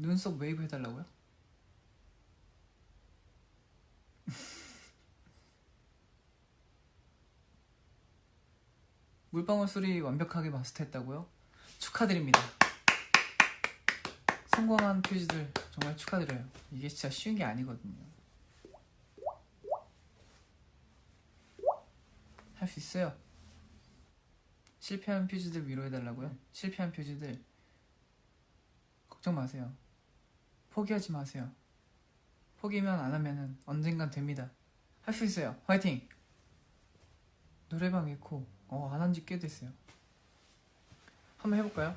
눈썹 웨이브 해달라고요? 물방울 소리 완벽하게 마스터했다고요? 축하드립니다. 성공한 퓨즈들 정말 축하드려요. 이게 진짜 쉬운 게 아니거든요. 할 수 있어요. 실패한 퓨즈들 위로해달라고요? 실패한 퓨즈들 걱정 마세요. 포기하지 마세요. 포기면 안 하면은 언젠간 됩니다. 할 수 있어요. 화이팅! 노래방 에코 어, 안 한 지 꽤 됐어요. 한번 해볼까요?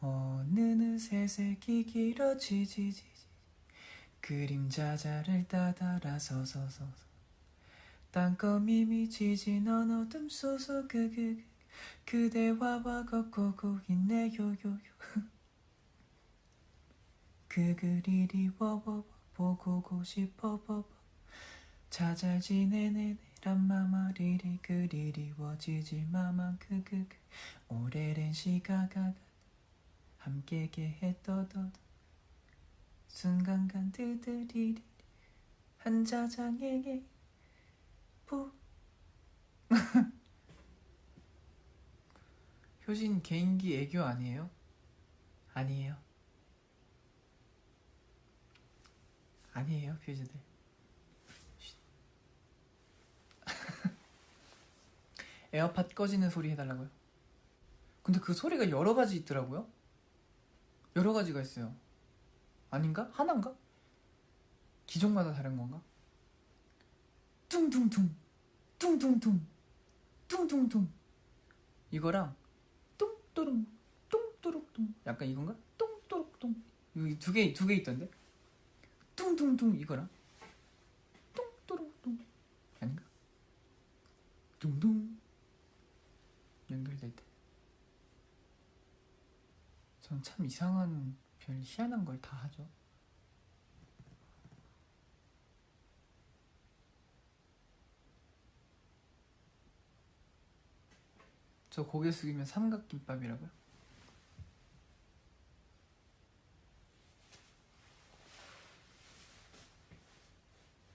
어느 새색이 길어지지지 그림자 자를 따다라 서서서 땅거미 미치지 넌 어둠 쏘서 그그 그대와 와 걷고 고 있네 요요요 그 그리리 워워 보고 싶어 버버 자잘 지내네 람마마 리리 그리리 워지지 마만 그그그. 오래된 시가가 함께게 했더더 순간간 드드리리 한 자장에게 보 효진 개인기 애교 아니에요? 아니에요 아니에요 퓨즈들 에어팟 꺼지는 소리 해달라고요? 근데 그 소리가 여러 가지 있더라고요. 여러 가지가 있어요. 아닌가? 하나인가? 기종마다 다른 건가? 뚱뚱뚱, 뚱뚱뚱, 뚱뚱뚱. 이거랑 뚱뚜룽, 뚱뚜룩뚱. 약간 이건가? 뚱뚜룩뚱. 여기 두 개, 두 개 있던데? 뚱뚱뚱 이거랑 뚱뚜룩뚱. 아닌가? 둥둥. 연결될 때. 전참 이상한 별 희한한 걸 다 하죠. 저 고개 숙이면 삼각김밥이라고요?